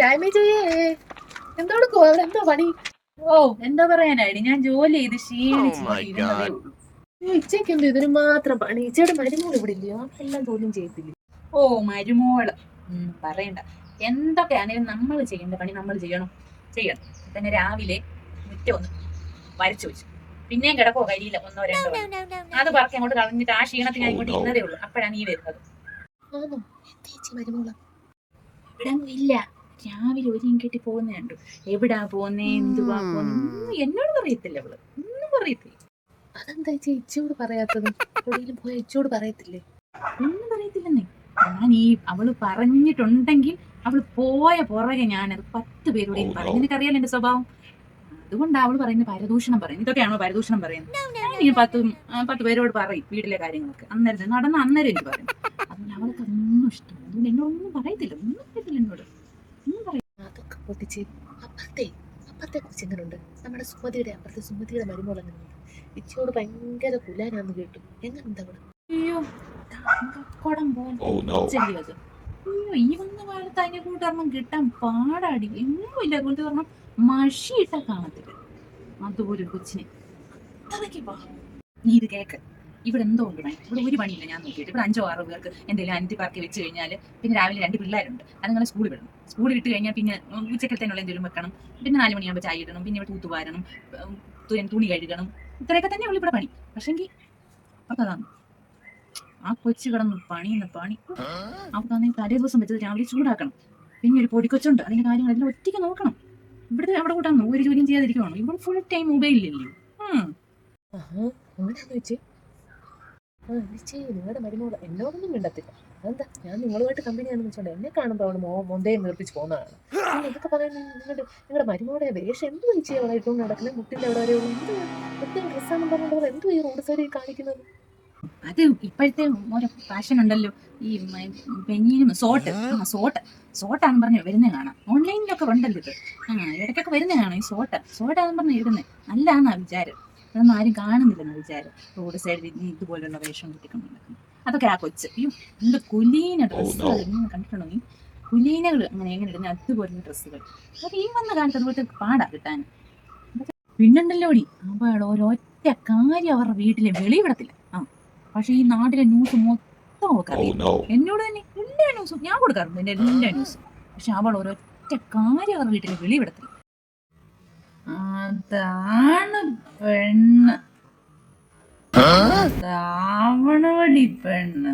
രാമേജയേ എന്തെടുക്കുവാ അവിടെ എന്താ പണി? ഓ എന്താ പറയാനായി ഞാൻ ജോലി ചെയ്ത് ക്ഷീണിച്ച് Oh my God. ഉള്ളൂ. ഇച്ചയ്ക്ക് എന്ത് ഇതിന് മാത്രം പണി. ഇച്ചയുടെ മരുമോൾ ഇവിടെ ഇല്ലയോ എല്ലാം ജോലിയും ചെയ്യത്തില്ല? ഓ മരുമോൾ. പറയണ്ട. എന്തൊക്കെയാണെങ്കിലും നമ്മൾ ചെയ്യേണ്ട പണി നമ്മൾ ചെയ്യണം? ചെയ്യണം. തന്നെ രാവിലെ മുറ്റം ഒന്ന് വരച്ചു വെച്ചു. പിന്നെയും കിടക്കോ കരിയില്ല ഒന്നോ രണ്ടോ. അത് പറക്കി അങ്ങോട്ട് കളഞ്ഞിട്ട് ആ ക്ഷീണത്തിൽ ഞാൻ ഇങ്ങോട്ട് ഇരുന്നതേ ഉള്ളൂ. അപ്പോഴാണ് നീ വരുന്നത്. ഇവിടെ ഇല്ല. രാവിലെ ഒരു കെട്ടി പോകുന്നേ കണ്ടു. എവിടാ പോന്നേ എന്തുവാ പോന്നെ എന്നോട് പറയത്തില്ല അവൾ ഒന്നും പറയത്തില്ല. അതെന്താ ചേച്ചി ഇച്ചോട് പറയാത്തത്? എവിടെയെങ്കിലും പോയ ഇച്ചോട് പറയത്തില്ലേ? ഒന്നും പറയത്തില്ലെന്നേ. ഞാൻ ഈ അവൾ പറഞ്ഞിട്ടുണ്ടെങ്കിൽ അവൾ പോയ പുറകെ ഞാനത് പത്ത് പേരോട് no. പറയും നിനക്കറിയാലോ എന്റെ സ്വഭാവം? അതുകൊണ്ടാണ് അവൾ പറയുന്നത് പരദൂഷണം പറയുന്നത്. ഇതൊക്കെയാണോ പരദൂഷണം പറയുന്നത്? ഞാൻ പത്ത് പത്ത് പേരോട് പറയും വീട്ടിലെ കാര്യങ്ങളൊക്കെ. അന്നേരം നടന്ന അന്നേരം എനിക്ക് പറയും. അതുകൊണ്ട് അവൾക്ക് ഒന്നും ഇഷ്ടം അതുകൊണ്ട് എന്നോടൊന്നും പറയത്തില്ല. ഒന്നും പറയത്തില്ല എന്നോട്. പൊട്ടിച്ച് അപ്പത്തെ അപ്പത്തെ കുറിച്ച് എങ്ങനെയുണ്ട് നമ്മുടെ സുമതിയുടെ അപ്പുറത്തെ സുമതിയുടെ മരുമോൾ എങ്ങനെയുണ്ട് ഇച്ചയോട് ഭയങ്കര കുലാനാന്ന് കേട്ടു. എങ്ങനെയുണ്ട് അവൾ? അയ്യോ കുടം പോലെ. Oh അയ്യോ ഈ വന്ന കാലത്ത് അതിനെ കൂട്ടൊരെണ്ണം കിട്ടാൻ പാടാടി. എങ്ങും ഇല്ല അതുകൊണ്ട് പറഞ്ഞാൽ മഷിയിട്ട കാണത്തില്ല. അതുപോലെ ഒരു കൊച്ചിനെ. അത്രയ്ക്ക് പാ. നീ ഇത് കേക്ക്. ഇവിടെ എന്തോ ഉണ്ട് പണി ഇവിടെ ഒരു പണിയില്ല ഞാൻ നോക്കിയിട്ട്. ഇവിടെ അഞ്ചോ ആറോ പേർക്ക് എന്തെങ്കിലും അഞ്ച് പാർക്കി വെച്ച് കഴിഞ്ഞാൽ പിന്നെ രാവിലെ രണ്ട് പിള്ളേരുണ്ട്. അത് നിങ്ങൾ സ്കൂളിൽ വിടണം. സ്കൂളിൽ വിട്ട് കഴിഞ്ഞാൽ പിന്നെ ഉച്ചക്കത്തേനുള്ള എന്തെങ്കിലും വെക്കണം. പിന്നെ നാല് മണിയാകുമ്പോൾ ചായ ഇടണം. പിന്നെ ഇവിടെ തൂത്തുവാരണം തുണി കഴുകണം. ഇത്രയൊക്കെ തന്നെ ഉള്ളു ഇവിടെ പണി. പക്ഷെങ്കിൽ അതാണ് ആ കൊച്ചു കിടന്ന് പണിയുന്ന പണി. അവർക്ക് തലേ ദിവസം വെച്ചത് രാവിലെ ചൂടാക്കണം. പിന്നെ ഒരു പൊടിക്കൊച്ചുണ്ട്. അതിന്റെ അതിനെ ഒറ്റയ്ക്ക് നോക്കണം. ഇവിടുത്തെ അവിടെ കൂട്ടാന്ന് ഒരു ജോലിയും ചെയ്യാതിരിക്കുവാണോ? ഇവിടെ ഫുൾ ടൈം മൊബൈലില്ലല്ലോ ഉം. നിശ്ചയ നിങ്ങളുടെ മരുമോൾ എന്നോടൊന്നും മിണ്ടത്തില്ല. അതെന്താ? ഞാൻ നിങ്ങളുമായിട്ട് കമ്പനിയാണെന്ന് വെച്ചോണ്ട് എന്നെ കാണുമ്പോൾ അവൾ മോ മൊന്തയും നിർപ്പിച്ച് പോകുന്നതാണ്. നിങ്ങൾ എന്തൊക്കെ പറയുന്നത് നിങ്ങളുടെ നിങ്ങളുടെ മരുമോടെ വേഷം എന്ത് നിശ്ചയം അവിടെ ഇട്ടുകൊണ്ട് നടക്കുന്നത് മുട്ടിന്റെ അവിടെ വരെയുള്ള എന്ത് പ്രത്യേക ഡ്രസ്സാണെന്ന് പറഞ്ഞുകൊണ്ട് അവൾ എന്ത് ഈ റോഡ് സൈഡിൽ കാണിക്കുന്നത്? അത് ഇപ്പോഴത്തെ ഓരോ ഫാഷൻ ഉണ്ടല്ലോ. ഈ പെഞ്ഞിനും സോട്ട്. ആ സോട്ട്. സോട്ടാന്ന് പറഞ്ഞ് വരുന്നേ കാണാം. ഓൺലൈനിലൊക്കെ ഉണ്ടല്ലോ ഇത്. ആ ഇടയ്ക്കൊക്കെ വരുന്നേ കാണാം ഈ സോട്ട്. സോട്ടാന്ന് പറഞ്ഞ് ഇടുന്നത് നല്ലതാന്നാ വിചാരം. അതൊന്നും ആരും കാണുന്നില്ലെന്ന് വിചാരം. റോഡ് സൈഡിൽ ഇതുപോലുള്ള വേഷം കിട്ടിക്കൊണ്ട് അതൊക്കെ ആ കൊച്ച്. അയ്യോ എന്ത് കുലീന ഡ്രസ്സുകൾ ഇങ്ങനെ കണ്ടിട്ടുണ്ടോ നീ? കുലീനകൾ അങ്ങനെ എങ്ങനെ ഇടുന്ന അതുപോലുള്ള ഡ്രസ്സുകൾ അപ്പൊ ഈ വന്ന കാലത്ത് അതുപോലത്തെ പാടാ കിട്ടാൻ. പിന്നുണ്ടല്ലോടി അപ്പോൾ ഒരൊറ്റ കാര്യം അവരുടെ വീട്ടിലെ വെളിവിടത്തില്ല ആ പക്ഷെ ഈ നാട്ടിലെ ന്യൂസ് മൊത്തം അവൾക്ക് Oh അറിയാം. എന്നോട് തന്നെ എല്ലാ ന്യൂസും ഞാൻ കൊടുക്കാറുണ്ട് എന്റെ എല്ലാ ന്യൂസും പക്ഷെ അവൾ ഒരൊറ്റ കാര്യം അവർ വീട്ടിലെ വെളിവിടത്തില്ല അതാണ് പെണ്ണ് പെണ്ണ്